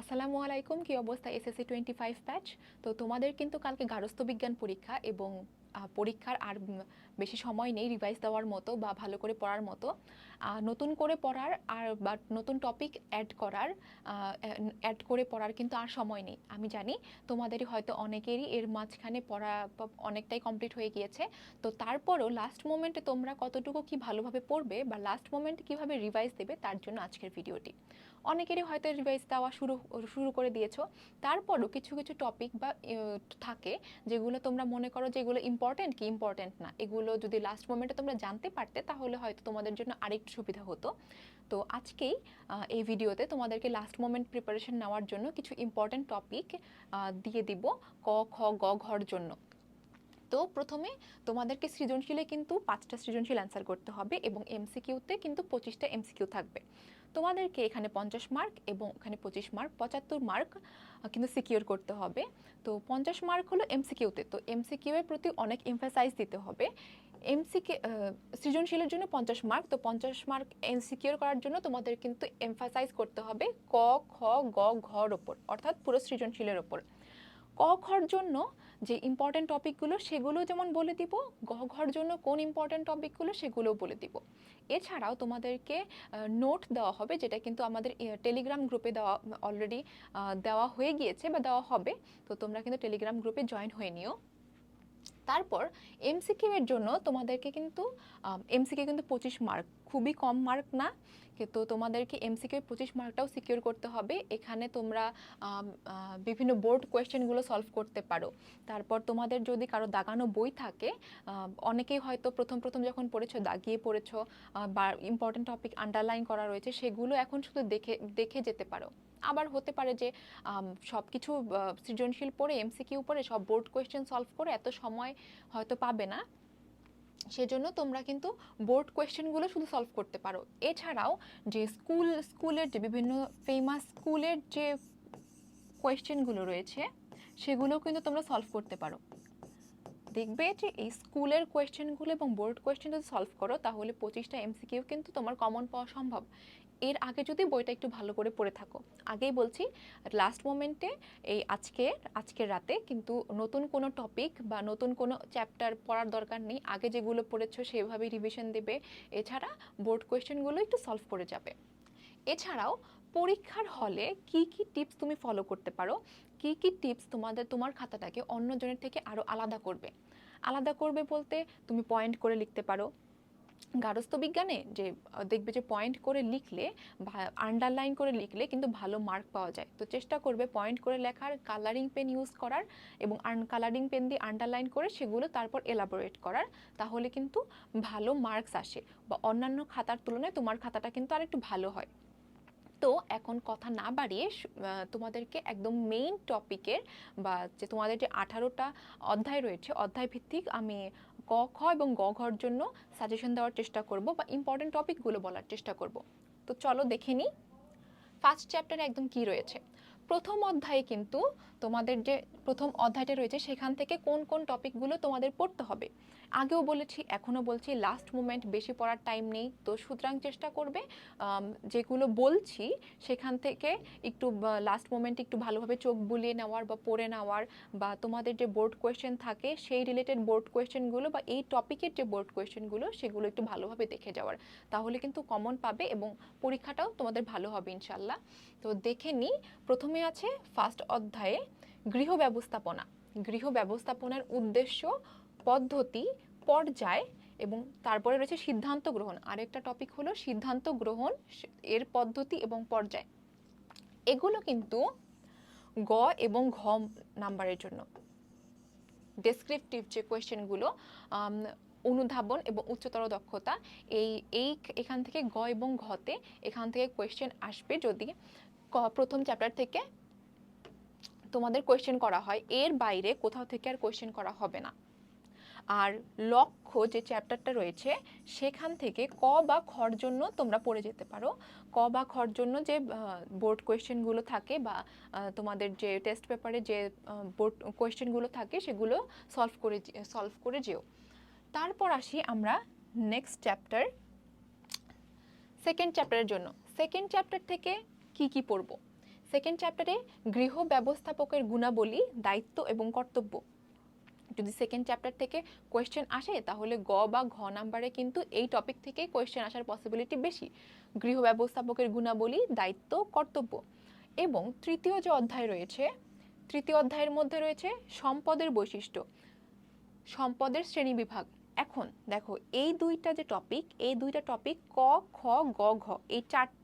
আসসালামু আলাইকুম, কি অবস্থা? এসএসসি টোয়েন্টি ফাইভ ব্যাচ তো তোমাদের কিন্তু কালকে গারস্থ বিজ্ঞান পরীক্ষা এবং পরীক্ষার আর বেশি সময় নেই রিভাইজ দেওয়ার মতো বা ভালো করে পড়ার মতো। নতুন করে পড়ার আর বা নতুন টপিক অ্যাড করার অ্যাড করে পড়ার কিন্তু আর সময় নেই। আমি জানি তোমাদেরই হয়তো অনেকেরই এর মাঝখানে পড়া অনেকটাই কমপ্লিট হয়ে গিয়েছে। তো তারপরও লাস্ট মোমেন্টে তোমরা কতটুকু কি ভালোভাবে পড়বে বা লাস্ট মোমেন্টে কীভাবে রিভাইজ দেবে তার জন্য আজকের ভিডিওটি অনেকেরই হয়তো রিভাইজ দেওয়া শুরু শুরু করে দিয়েছ। তারপরও কিছু কিছু টপিক বা থাকে যেগুলো তোমরা মনে করো যে এগুলো ইম্পর্টেন্ট কি ইম্পর্টেন্ট না? এগুলো যদি লাস্ট মোমেন্টে তোমরা জানতে পারতে, তাহলে হয়তো তোমাদের জন্য আরেকটু সুবিধা হতো। তো আজকেই এই ভিডিওতে তোমাদেরকে লাস্ট মোমেন্ট প্রিপারেশন নেওয়ার জন্য কিছু ইম্পর্টেন্ট টপিক দিয়ে দিব ক, খ, গ, ঘর জন্য। তো প্রথমে তোমাদেরকে সৃজনশীলে কিন্তু পাঁচটা সৃজনশীল অ্যান্সার করতে হবে এবং এমসিকিউতে কিন্তু পঁচিশটা এমসিকিউ থাকবে। তোমাদেরকে এখানে পঞ্চাশ মার্ক এবং এখানে পঁচিশ মার্ক, পঁচাত্তর মার্ক কিন্তু সিকিউর করতে হবে। তো পঞ্চাশ মার্ক হলো এমসিকিউতে তো এমসিকিউ এর প্রতি অনেক এমফাসাইজ দিতে হবে। এমসিকে সৃজনশীলের জন্য পঞ্চাশ মার্ক। তো পঞ্চাশ মার্ক সিকিউর করার জন্য তোমাদের কিন্তু এমফাসাইজ করতে হবে ক, খ, গ, ঘর ওপর, অর্থাৎ পুরো সৃজনশীলের ওপর। ক খর জন্য যে ইম্পর্টেন্ট টপিকগুলো সেগুলো যেমন বলে দিব ঘর জন্য কোন ইম্পর্টেন্ট টপিকগুলো সেগুলোও বলে দিব। এছাড়াও তোমাদেরকে নোট দেওয়া হবে, যেটা কিন্তু আমাদের টেলিগ্রাম গ্রুপে দেওয়া অলরেডি দেওয়া হয়ে গিয়েছে বা দেওয়া হবে। তো তোমরা কিন্তু টেলিগ্রাম গ্রুপে জয়েন হয়ে নিও। তারপর এমসিকিউ এর জন্য তোমাদেরকে কিন্তু এমসিকিউ কিন্তু পঁচিশ মার্ক খুবই কম মার্ক না। কিন্তু তোমাদেরকে এমসিকিউ পঁচিশ মার্কটাও সিকিউর করতে হবে। এখানে তোমরা বিভিন্ন বোর্ড কোয়েশ্চেনগুলো সলভ করতে পারো। তারপর তোমাদের যদি কারও দাগানো বই থাকে অনেকেই হয়তো প্রথম প্রথম যখন পড়েছো, দাগিয়ে পড়েছো বা ইম্পর্টেন্ট টপিক আন্ডারলাইন করা রয়েছে, সেগুলো এখন শুধু দেখে দেখে যেতে পারো। আবার হতে পারে যে সব কিছু সৃজনশীল পড়ে এমসিকিউ পড়ে, সব বোর্ড কোয়েশ্চেন সলভ করে এত সময় হয়তো পাবে না। সেজন্য তোমরা কিন্তু বোর্ড কোয়েশ্চেনগুলো শুধু সলভ করতে পারো। এছাড়াও যে স্কুল স্কুলের যে বিভিন্ন ফেমাস স্কুলের যে কোয়েশ্চেনগুলো রয়েছে, সেগুলোও কিন্তু তোমরা সলভ করতে পারো। দেখবে যে এই স্কুলের কোয়েশ্চেনগুলো এবং বোর্ড কোয়েশ্চেন যদি সলভ করো, তাহলে পঁচিশটা এমসিকিউ কিন্তু তোমার কমন পাওয়া সম্ভব। এর আগে যদি বইটা একটু ভালো করে পড়ে থাকো। আগেই বলছি লাস্ট মোমেন্টে এই আজকে আজকের রাতে কিন্তু নতুন কোনো টপিক বা নতুন কোনো চ্যাপ্টার পড়ার দরকার নেই। আগে যেগুলো পড়েছো সেভাবেই রিভিশন দেবে। এছাড়া বোর্ড কোয়েশ্চেনগুলো একটু সলভ করে যাবে। এছাড়াও পরীক্ষার হলে কি কি টিপস তুমি ফলো করতে পারো? কি কি টিপস তোমাদের, তোমার খাতাটাকে অন্যজনের থেকে আরও আলাদা করবে? আলাদা করবে বলতে তুমি পয়েন্ট করে লিখতে পারো। গারস্থ বিজ্ঞানে যে দেখবে যে পয়েন্ট করে লিখলে আন্ডারলাইন করে লিখলে কিন্তু ভালো মার্ক পাওয়া যায়। তো চেষ্টা করবে পয়েন্ট করে লেখার কালারিং পেন ইউজ করার এবং কালারিং পেন দিয়ে আন্ডারলাইন করে সেগুলো তারপর এলাবোরেট করার, তাহলে কিন্তু ভালো মার্কস আসে বা অন্যান্য খাতার তুলনায় তোমার খাতাটা কিন্তু আরেকটু ভালো হয়। তো এখন কথা না বাড়িয়ে তোমাদেরকে একদম মেইন টপিকের বা যে তোমাদের যে আঠারোটা অধ্যায় রয়েছে অধ্যায় ভিত্তিক আমি ক, খ এবং গ ঘর জন্য সাজেশন দেওয়ার চেষ্টা করব বা ইম্পর্টেন্ট টপিকগুলো বলার চেষ্টা করব। তো চলো দেখে নিই ফার্স্ট চ্যাপ্টারে একদম কি রয়েছে? প্রথম অধ্যায়ে কিন্তু তোমাদের যে প্রথম অধ্যায়টা রয়েছে, সেখান থেকে কোন কোন টপিকগুলো তোমাদের পড়তে হবে। আগেও বলেছি, এখনও বলছি লাস্ট মোমেন্ট বেশি পড়ার টাইম নেই। তো সুতরাং চেষ্টা করবে যেগুলো বলছি, সেখান থেকে একটু লাস্ট মোমেন্টে একটু ভালোভাবে চোখ বুলিয়ে নেওয়ার বা পড়ে নেওয়ার, বা তোমাদের যে বোর্ড কোয়েশ্চেন থাকে, সেই রিলেটেড বোর্ড কোয়েশ্চেনগুলো বা এই টপিকের যে বোর্ড কোয়েশ্চেনগুলো সেগুলো একটু ভালোভাবে দেখে যাওয়ার। তাহলে কিন্তু কমন পাবে এবং পরীক্ষাটাও তোমাদের ভালো হবে ইনশাল্লাহ তো দেখে নিই প্রথমে আছে ফার্স্ট অধ্যায়ে গৃহ ব্যবস্থাপনা। গৃহ ব্যবস্থাপনার উদ্দেশ্য, পদ্ধতি, পর্যায় এবং তারপরে রয়েছে সিদ্ধান্ত গ্রহণ। আরেকটা টপিক হলো সিদ্ধান্ত গ্রহণ, এর পদ্ধতি এবং পর্যায়। এগুলো কিন্তু গ এবং ঘ নাম্বারের জন্য। ডেসক্রিপটিভ যে কোয়েশ্চেনগুলো অনুধাবন এবং উচ্চতর দক্ষতা, এই এই এখান থেকে গ এবং ঘতে এখান থেকে কোয়েশ্চেন আসবে যদি ক- প্রথম চ্যাপ্টার থেকে তোমাদের কোয়েশ্চেন করা হয়, এর বাইরে কোথাও থেকে আর কোয়েশ্চেন করা হবে না। আর লক্ষ্য যে চ্যাপ্টারটা রয়েছে, সেখান থেকে ক বা খর জন্য তোমরা পড়ে যেতে পারো। ক বা খর জন্য যে বোর্ড কোয়েশ্চেনগুলো থাকে বা তোমাদের যে টেস্ট পেপারে যে বোর্ড কোয়েশ্চেনগুলো থাকে, সেগুলো সলভ করে সলভ করে যেও। তারপর আসি আমরা নেক্সট চ্যাপ্টার সেকেন্ড চ্যাপ্টারের জন্য। সেকেন্ড চ্যাপ্টার থেকে কি কি পড়ব? সেকেন্ড চ্যাপ্টারে গৃহ ব্যবস্থাপকের গুণাবলী, দায়িত্ব এবং কর্তব্য। যদি সেকেন্ড চ্যাপ্টার থেকে কোয়েশ্চেন আসে, তাহলে গ বা ঘ নাম্বারে কিন্তু এই টপিক থেকেই কোয়েশ্চেন আসার পসিবিলিটি বেশি। গৃহ ব্যবস্থাপকের গুণাবলী, দায়িত্ব, কর্তব্য। এবং তৃতীয় যে অধ্যায় রয়েছে, তৃতীয় অধ্যায়ের মধ্যে রয়েছে সম্পদের বৈশিষ্ট্য, সম্পদের শ্রেণীবিভাগ এখন দেখো, এই দুইটা যে টপিক এই দুইটা টপিক ক, খ, গ, ঘ, এই চারটা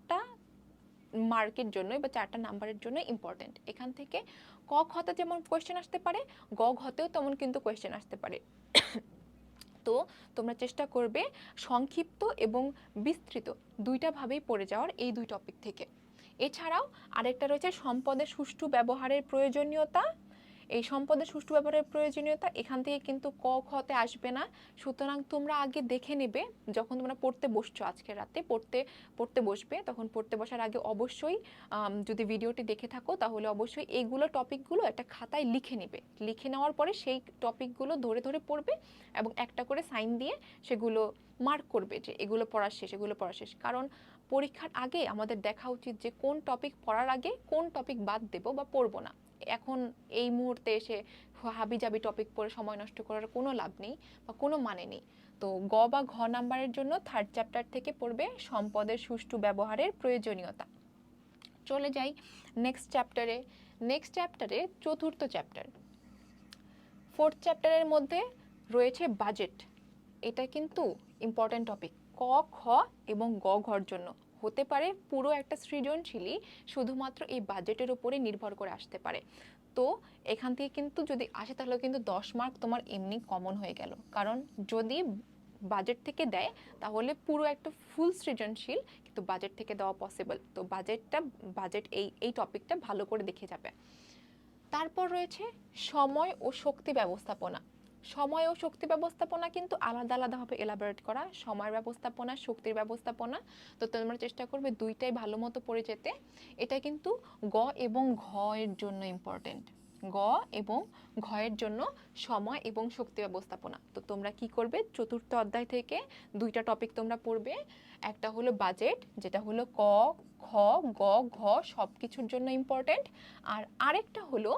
মার্কের জন্যই বা চারটা নাম্বারের জন্য ইম্পর্টেন্ট এখান থেকে ক খতে যেমন কোয়েশ্চেন আসতে পারে, গ ঘতেও তেমন কিন্তু কোয়েশ্চেন আসতে পারে। তো তোমরা চেষ্টা করবে সংক্ষিপ্ত এবং বিস্তৃত দুইটাভাবেই পড়ে যাওয়ার এই দুই টপিক থেকে। এছাড়াও আরেকটা রয়েছে সম্পদের সুষ্ঠু ব্যবহারের প্রয়োজনীয়তা এই সম্পদের সুষ্ঠু ব্যবহারের প্রয়োজনীয়তা এখান থেকে কিন্তু ক খতে আসবে না। সুতরাং তোমরা আগে দেখে নেবে, যখন তোমরা পড়তে বসছো আজকে রাতে, পড়তে পড়তে বসবে, তখন পড়তে বসার আগে অবশ্যই যদি ভিডিওটি দেখে থাকো, তাহলে অবশ্যই এইগুলো টপিকগুলো একটা খাতায় লিখে নেবে। লিখে নেওয়ার পরে সেই টপিকগুলো ধরে ধরে পড়বে এবং একটা করে সাইন দিয়ে সেগুলো মার্ক করবে যে এগুলো পড়া শেষ, এগুলো পড়া শেষ। কারণ পরীক্ষার আগে আমাদের দেখা উচিত যে কোন টপিক পড়ার আগে কোন টপিক বাদ দেবো বা পড়ব না। এখন এই মুহূর্তে এসে হাবি জাবি টপিক পড়ে সময় নষ্ট করার কোনো লাভ নেই বা কোনো মানে নেই। তো গ বা ঘ নাম্বারের জন্য থার্ড চ্যাপ্টার থেকে পড়বে সম্পদের সুষ্ঠু ব্যবহারের প্রয়োজনীয়তা। চলে যাই নেক্সট চ্যাপ্টারে নেক্সট চ্যাপ্টারে চতুর্থ চ্যাপ্টার ফোর্থ চ্যাপ্টারের মধ্যে রয়েছে বাজেট এটা কিন্তু ইম্পর্ট্যান্ট টপিক ক, খ এবং গ ঘর জন্য। হতে পারে, পুরো একটা সৃজনশীলই শুধুমাত্র এই বাজেটের উপরে নির্ভর করে আসতে পারে। তো এখান থেকে কিন্তু যদি আসে, তাহলে কিন্তু দশ মার্ক তোমার এমনি কমন হয়ে গেল। কারণ যদি বাজেট থেকে দেয়, তাহলে পুরো একটা ফুল সৃজনশীল কিন্তু বাজেট থেকে দেওয়া পসিবল তো বাজেটটা বাজেট এই এই টপিকটা ভালো করে দেখে যাবে। তারপর রয়েছে সময় ও শক্তি ব্যবস্থাপনা। সময় ও শক্তি ব্যবস্থাপনা কিন্তু আলাদা আলাদাভাবে এলাবোরেট করা সময়ের ব্যবস্থাপনা, শক্তির ব্যবস্থাপনা। তো তোমরা চেষ্টা করবে দুইটাই ভালো মতো পড়ে যেতে। এটা কিন্তু গ এবং ঘ এর জন্য ইম্পর্টেন্ট গ এবং ঘ এর জন্য সময় এবং শক্তি ব্যবস্থাপনা। তো তোমরা কি করবে? চতুর্থ অধ্যায় থেকে দুইটা টপিক তোমরা পড়বে। একটা হলো বাজেট যেটা হলো ক, খ, গ, ঘ সব কিছুর জন্য ইম্পর্টেন্ট আর আরেকটা হলো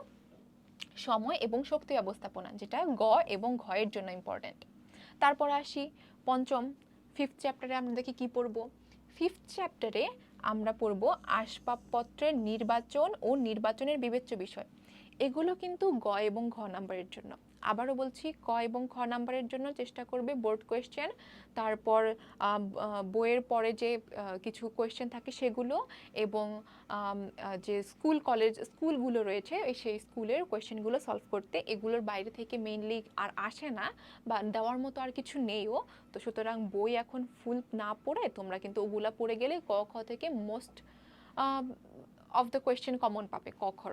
সময় এবং শক্তি ব্যবস্থাপনা, যেটা গ এবং ঘয়ের জন্য ইম্পর্টেন্ট তারপর আসি পঞ্চম ফিফথ চ্যাপ্টারে আমরা দেখি কি পড়ব? ফিফথ চ্যাপ্টারে আমরা পড়ব আসবাবপত্রের নির্বাচন ও নির্বাচনের বিবেচ্য বিষয়। এগুলো কিন্তু গ এবং ঘ নাম্বারের জন্য। আবারও বলছি, ক এবং খ নাম্বারের জন্য চেষ্টা করবে বোর্ড কোয়েশ্চেন। তারপর বইয়ের পরে যে কিছু কোয়েশ্চেন থাকে সেগুলো এবং যে স্কুল কলেজ, স্কুলগুলো রয়েছে সেই স্কুলের কোয়েশ্চেনগুলো সলভ করতে। এগুলোর বাইরে থেকে মেইনলি আর আসে না বা দেওয়ার মতো আর কিছু নেইও। তো সুতরাং বই এখন ফুল না পড়ে তোমরা কিন্তু ওগুলা পড়ে গেলে ক, খ থেকে most of the question common পাবে, ক খর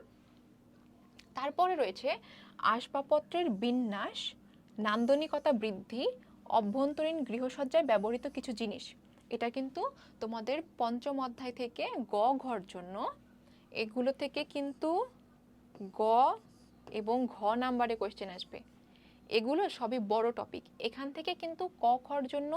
তারপরে রয়েছে আসবাবপত্রের বিন্যাস, নান্দনিকতা বৃদ্ধি, অভ্যন্তরীণ গৃহসজ্জায় ব্যবহৃত কিছু জিনিস। এটা কিন্তু তোমাদের পঞ্চম অধ্যায় থেকে গ ঘর জন্য। এগুলো থেকে কিন্তু গ এবং ঘ নাম্বারে কোয়েশ্চেন আসবে। এগুলো সবই বড় টপিক এখান থেকে কিন্তু ক খর জন্য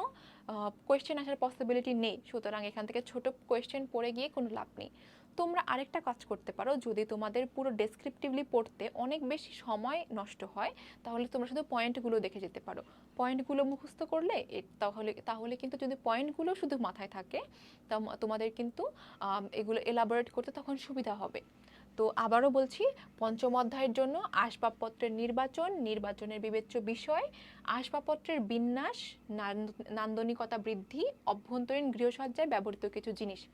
কোয়েশ্চেন আসার পসিবিলিটি নেই। সুতরাং এখান থেকে ছোট কোয়েশ্চেন পড়ে গিয়ে কোনো লাভ নেই। তোমরা আরেকটা কাজ করতে পারো। যদি তোমাদের পুরো ডেসক্রিপটিভলি পড়তে অনেক বেশি সময় নষ্ট হয়, তাহলে তোমরা শুধু পয়েন্টগুলো দেখে যেতে পারো। পয়েন্টগুলো মুখস্থ করলে তাহলে তাহলে কিন্তু যদি পয়েন্টগুলো শুধু মাথায় থাকে তাম- তোমাদের কিন্তু এগুলো এলাবোরেট করতে তখন সুবিধা হবে। তো আবারও বলছি, পঞ্চম অধ্যায়ের জন্য আসবাবপত্রের নির্বাচন, নির্বাচনের বিবেচ্য বিষয়, আসবাবপত্রের বিন্যাস নান্দ- নান্দনিকতা বৃদ্ধি, অভ্যন্তরীণ গৃহসজ্জায় ব্যবহৃত কিছু জিনিস।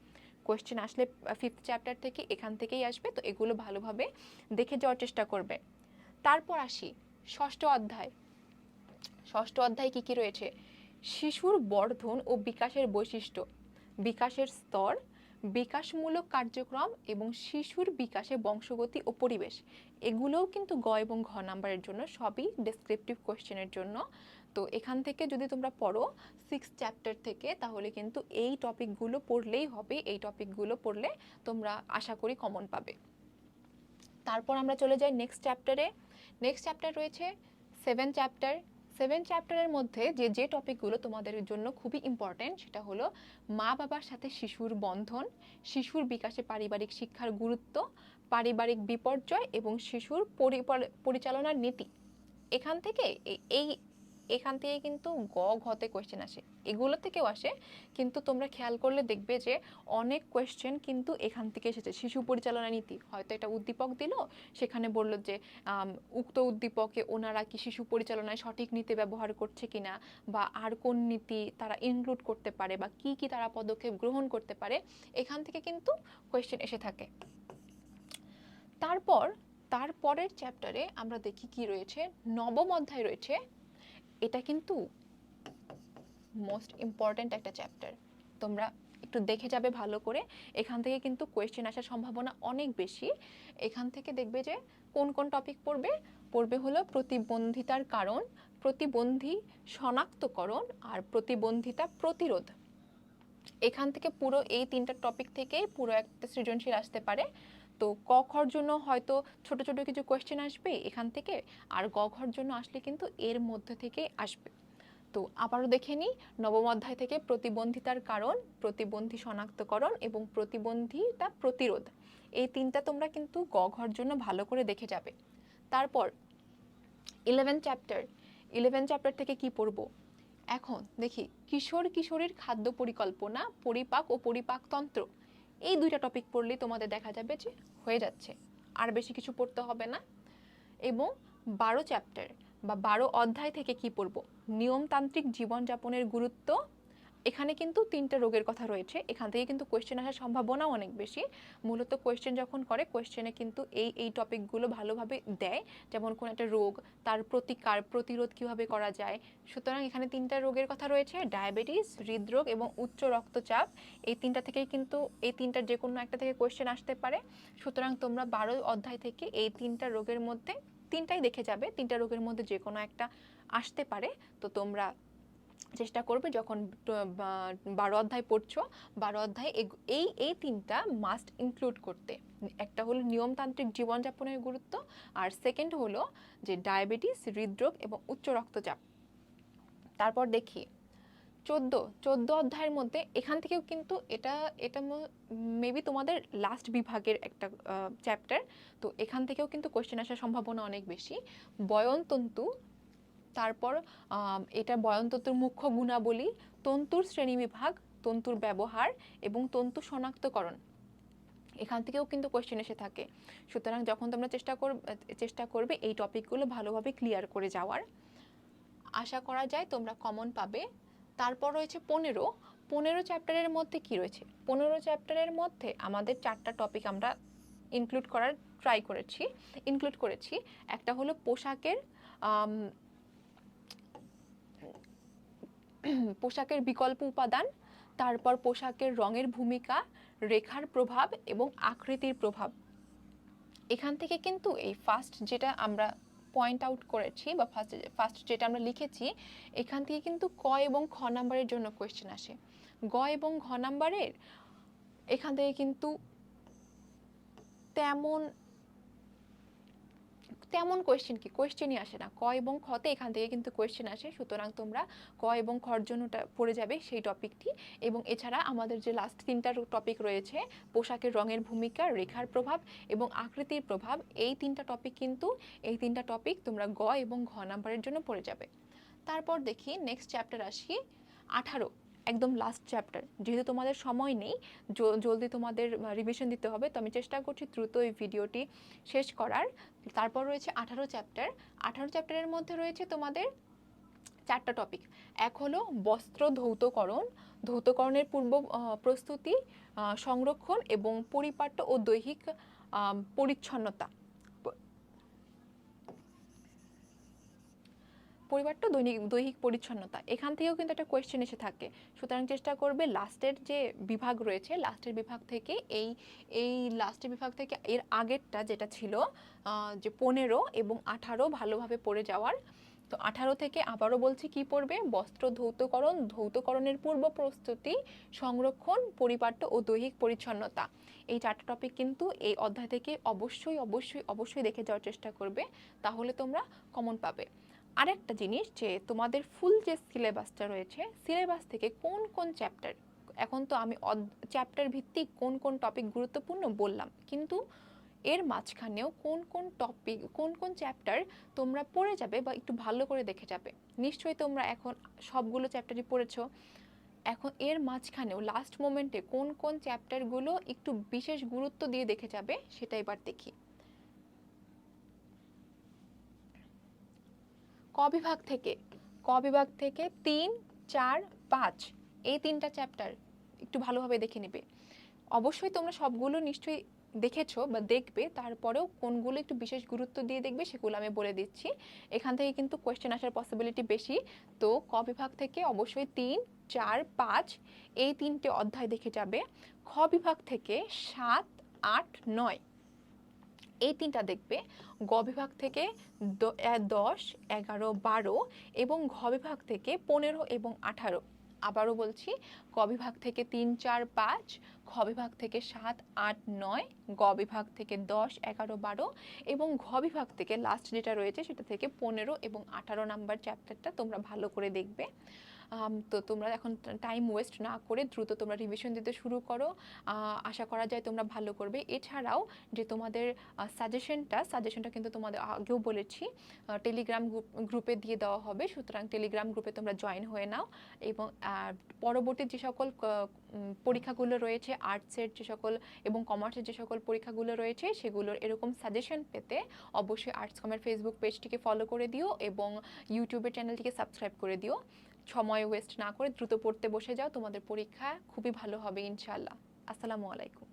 কোয়েশ্চেন আসলে ফিফথ চ্যাপ্টার থেকে এখান থেকেই আসবে, তো এগুলো ভালোভাবে দেখে যাওয়ার চেষ্টা করবে। তারপর আসি, ষষ্ঠ অধ্যায়। ষষ্ঠ অধ্যায় কি কি রয়েছে? শিশুর বর্ধন ও বিকাশের বৈশিষ্ট্য, বিকাশের স্তর, বিকাশমূলক কার্যক্রম এবং শিশুর বিকাশে বংশগতি ও পরিবেশ। এগুলোও কিন্তু গ এবং ঘ নাম্বারের জন্য, সবই ডেসক্রিপটিভ কোয়েশ্চেনের জন্য। তো এখান থেকে যদি তোমরা পড়ো সিক্স চ্যাপ্টার থেকে, তাহলে কিন্তু এই টপিকগুলো পড়লেই হবে। এই টপিকগুলো পড়লে তোমরা আশা করি কমন পাবে। তারপর আমরা চলে যাই নেক্সট চ্যাপ্টারে নেক্সট চ্যাপ্টার রয়েছে সেভেন চ্যাপ্টার সেভেন চ্যাপ্টারের মধ্যে যে যে টপিকগুলো তোমাদের জন্য খুবই ইম্পর্ট্যান্ট সেটা হলো মা বাবার সাথে শিশুর বন্ধন, শিশুর বিকাশে পারিবারিক শিক্ষার গুরুত্ব, পারিবারিক বিপর্যয় এবং শিশুর পরিচালনার নীতি। এখান থেকে এই এখান থেকে কিন্তু গ ঘতে কোয়েশ্চেন আসে। এগুলো থেকেও আসে, কিন্তু তোমরা খেয়াল করলে দেখবে যে অনেক কোয়েশ্চেন কিন্তু এখান থেকে এসেছে। শিশু পরিচালনা নীতি, হয়তো এটা উদ্দীপক দিল, সেখানে বলল যে উক্ত উদ্দীপকে ওনারা কি শিশু পরিচালনায় সঠিক নীতি ব্যবহার করছে কিনা, বা আর কোন নীতি তারা ইনক্লুড করতে পারে, বা কি কি তারা পদক্ষেপ গ্রহণ করতে পারে, এখান থেকে কিন্তু কোয়েশ্চেন এসে থাকে। তারপর, তারপরের চ্যাপ্টারে আমরা দেখি কি রয়েছে, নবম অধ্যায় রয়েছে এটা কিন্তু মোস্ট ইম্পর্ট্যান্ট একটা চ্যাপ্টার তোমরা একটু দেখে যাবে ভালো করে। এখান থেকে কিন্তু কোয়েশ্চেন আসার সম্ভাবনা অনেক বেশি। এখান থেকে দেখবে যে কোন কোন টপিক পড়বে? পড়বে হলো প্রতিবন্ধিতার কারণ, প্রতিবন্ধী শনাক্তকরণ আর প্রতিবন্ধিতা প্রতিরোধ। এখান থেকে পুরো এই তিনটা টপিক থেকে পুরো একটা সৃজনশীল আসতে পারে। তো ক খর জন্য হয়তো ছোট ছোট কিছু কোয়েশ্চেন আসবে এখান থেকে, আর গ ঘর জন্য আসলে কিন্তু এর মধ্যে থেকে আসবে। তো আবারও দেখে নিই, নবম অধ্যায় থেকে প্রতিবন্ধিতার কারণ, প্রতিবন্ধী শনাক্তকরণ এবং প্রতিবন্ধিতা প্রতিরোধ। এই তিনটা তোমরা কিন্তু গ ঘর জন্য ভালো করে দেখে যাবে। তারপর ইলেভেন চ্যাপ্টার ইলেভেন চ্যাপ্টার থেকে কি পড়ব? এখন দেখি কিশোর কিশোরীর খাদ্য পরিকল্পনা, পরিপাক ও পরিপাকতন্ত্র। এই দুইটা টপিক পড়লেই তোমাদের দেখা যাবে যে হয়ে যাচ্ছে। আর বেশি কিছু পড়তে হবে না। এবং বারো চ্যাপ্টার বা বারো অধ্যায় থেকে কি পড়ব? নিয়মতান্ত্রিক জীবনযাপনের গুরুত্ব এখানে কিন্তু তিনটা রোগের কথা রয়েছে। এখান থেকে কিন্তু কোয়েশ্চেন আসার সম্ভাবনাও অনেক বেশি। মূলত কোয়েশ্চেন যখন করে কোয়েশ্চেনে কিন্তু এই এই টপিকগুলো ভালোভাবে দেয়। যেমন কোন একটা রোগ, তার প্রতিকার, প্রতিরোধ কীভাবে করা যায়। সুতরাং এখানে তিনটা রোগের কথা রয়েছে ডায়াবেটিস হৃদরোগ এবং উচ্চ রক্তচাপ। এই তিনটা থেকেই কিন্তু, এই তিনটার যে কোনো একটা থেকে কোয়েশ্চেন আসতে পারে। সুতরাং তোমরা বারো অধ্যায় থেকে এই তিনটা রোগের মধ্যে, তিনটাই দেখে যাবে। তিনটা রোগের মধ্যে যে কোনো একটা আসতে পারে। তো তোমরা চেষ্টা করবে যখন বারো অধ্যায় পড়ছো, বারো অধ্যায় এই এই তিনটা মাস্ট ইনক্লুড করতে। একটা হলো নিয়মতান্ত্রিক জীবনযাপনের গুরুত্ব, আর সেকেন্ড হলো যে ডায়াবেটিস হৃদরোগ এবং উচ্চ রক্তচাপ। তারপর দেখি, চোদ্দ চোদ্দ অধ্যায়ের মধ্যে এখান থেকেও কিন্তু এটা এটা মেবি তোমাদের লাস্ট বিভাগের একটা চ্যাপ্টার তো এখান থেকেও কিন্তু কোয়েশ্চেন আসার সম্ভাবনা অনেক বেশি। বয়নতন্তু তারপর এটা বয়নতন্তুর মুখ্য গুণাবলী, তন্তুর শ্রেণীবিভাগ, তন্তুর ব্যবহার এবং তন্তু শনাক্তকরণ। এখান থেকেও কিন্তু কোয়েশ্চেন এসে থাকে। সুতরাং যখন তোমরা চেষ্টা কর, চেষ্টা করবে, এই টপিকগুলো ভালোভাবে ক্লিয়ার করে যাওয়ার। আশা করা যায় তোমরা কমন পাবে। তারপর রয়েছে পনেরো। পনেরো চ্যাপ্টারের মধ্যে কি রয়েছে? পনেরো চ্যাপ্টারের মধ্যে আমাদের চারটা টপিক আমরা ইনক্লুড করার ট্রাই করেছি ইনক্লুড করেছি। একটা হলো পোশাকের আম, পোশাকের বিকল্প উপাদান, তারপর পোশাকের রঙের ভূমিকা, রেখার প্রভাব এবং আকৃতির প্রভাব। এখান থেকে কিন্তু এই ফার্স্ট যেটা আমরা পয়েন্ট আউট করেছি বা ফার্স্ট ফার্স্ট যেটা আমরা লিখেছি, এখান থেকে কিন্তু ক এবং খ নাম্বারের জন্য কোয়েশ্চেন আসে। গ এবং ঘ নাম্বারের, এখান থেকে কিন্তু তেমন তেমন কোয়েশ্চেন কি? কোয়েশ্চেনই আসে না। ক এবং খতে এখান থেকে কিন্তু কোয়েশ্চেন আসে। সুতরাং তোমরা ক এবং খর জন্য ওটা পড়ে যাবে সেই টপিকটি এবং এছাড়া আমাদের যে লাস্ট তিনটা টপিক রয়েছে, পোশাকের রঙের ভূমিকা, রেখার প্রভাব এবং আকৃতির প্রভাব, এই তিনটা টপিক কিন্তু, এই তিনটা টপিক তোমরা গ এবং ঘ নাম্বারের জন্য পড়ে যাবে। তারপর দেখি নেক্সট চ্যাপ্টার আসি। আঠারো। একদম লাস্ট চ্যাপ্টার যেহেতু তোমাদের সময় নেই জলদি তোমাদের রিভিশন দিতে হবে, তো আমি চেষ্টা করছি দ্রুত এই ভিডিওটি শেষ করার। তারপর রয়েছে আঠারো চ্যাপ্টার আঠারো চ্যাপ্টারের মধ্যে রয়েছে তোমাদের চারটা টপিক এক হলো বস্ত্র ধৌতকরণ, ধৌতকরণের পূর্ব প্রস্তুতি সংরক্ষণ এবং পরিপাট্য ও দৈহিক পরিচ্ছন্নতা। পরিপাট্য দৈনিক, দৈহিক পরিচ্ছন্নতা। এখান থেকেও কিন্তু একটা কোয়েশ্চেন এসে থাকে। সুতরাং চেষ্টা করবে লাস্টের যে বিভাগ রয়েছে লাস্টের বিভাগ থেকে এই এই লাস্টের বিভাগ থেকে এর আগেরটা যেটা ছিল যে পনেরো এবং আঠারো ভালোভাবে পড়ে যাওয়ার। তো আঠারো থেকে আবারও বলছি কি পড়বে? বস্ত্র ধৌতকরণ, ধৌতকরণের পূর্ব প্রস্তুতি, সংরক্ষণ পরিপাট্য ও দৈহিক পরিচ্ছন্নতা। এই চারটা টপিক কিন্তু এই অধ্যায় থেকে অবশ্যই অবশ্যই অবশ্যই দেখে যাওয়ার চেষ্টা করবে। তাহলে তোমরা কমন পাবে। আরেকটা জিনিস যে তোমাদের ফুল যে সিলেবাসটা রয়েছে সিলেবাস থেকে কোন কোন চ্যাপ্টার এখন তো আমি চ্যাপ্টার ভিত্তিক কোন কোন টপিক গুরুত্বপূর্ণ বললাম, কিন্তু এর মাঝখানেও কোন কোন টপিক কোন কোন চ্যাপ্টার তোমরা পড়ে যাবে বা একটু ভালো করে দেখে যাবে। নিশ্চয়ই তোমরা এখন সবগুলো চ্যাপ্টারই পড়েছো। এখন এর মাঝখানেও লাস্ট মোমেন্টে কোন কোন চ্যাপ্টারগুলো একটু বিশেষ গুরুত্ব দিয়ে দেখে যাবে, সেটা এবার দেখি। ক বিভাগ থেকে ক বিভাগ থেকে তিন, চার, পাঁচ, এই তিনটা চ্যাপ্টার একটু ভালোভাবে দেখে নেবে। অবশ্যই তোমরা সবগুলো নিশ্চয়ই দেখেছ বা দেখবে, তারপরেও কোনগুলো একটু বিশেষ গুরুত্ব দিয়ে দেখবে সেগুলো আমি বলে দিচ্ছি। এখান থেকে কিন্তু কোয়েশ্চেন আসার পসিবিলিটি বেশি। তো ক বিভাগ থেকে অবশ্যই তিন, চার, পাঁচ, এই তিনটে অধ্যায় দেখে যাবে। খ বিভাগ থেকে সাত, আট, নয়। এই তিনটা দেখবে। গ বিভাগ থেকে দশ, এগারো, বারো এবং ঘ বিভাগ থেকে পনেরো এবং আঠারো। আবারও বলছি, ক বিভাগ থেকে তিন, চার, পাঁচ খ বিভাগ থেকে সাত, আট, নয়, গ বিভাগ থেকে দশ, এগারো, বারো এবং ঘ বিভাগ থেকে লাস্ট যেটা রয়েছে সেটা থেকে পনেরো এবং আঠারো নাম্বার চ্যাপ্টারটা তোমরা ভালো করে দেখবে। তো তোমরা এখন টাইম ওয়েস্ট না করে দ্রুত তোমরা রিভিশন দিতে শুরু করো। আশা করা যায় তোমরা ভালো করবে। এছাড়াও যে তোমাদের সাজেশনটা সাজেশনটা কিন্তু তোমাদের আগেও বলেছি টেলিগ্রাম গ্রুপে দিয়ে দেওয়া হবে। সুতরাং টেলিগ্রাম গ্রুপে তোমরা জয়েন হয়ে নাও এবং পরবর্তী যে সকল পরীক্ষাগুলো রয়েছে আর্টসের যে সকল এবং কমার্সের যে সকল পরীক্ষাগুলো রয়েছে, সেগুলোর এরকম সাজেশন পেতে অবশ্যই আর্টস কমের ফেসবুক পেজটিকে ফলো করে দিও এবং ইউটিউবের চ্যানেলটিকে সাবস্ক্রাইব করে দিও। সময় ওয়েস্ট না করে দ্রুত পড়তে বসে যাও, তোমাদের পরীক্ষা খুবই ভালো হবে ইনশাল্লাহ আসসালামু আলাইকুম।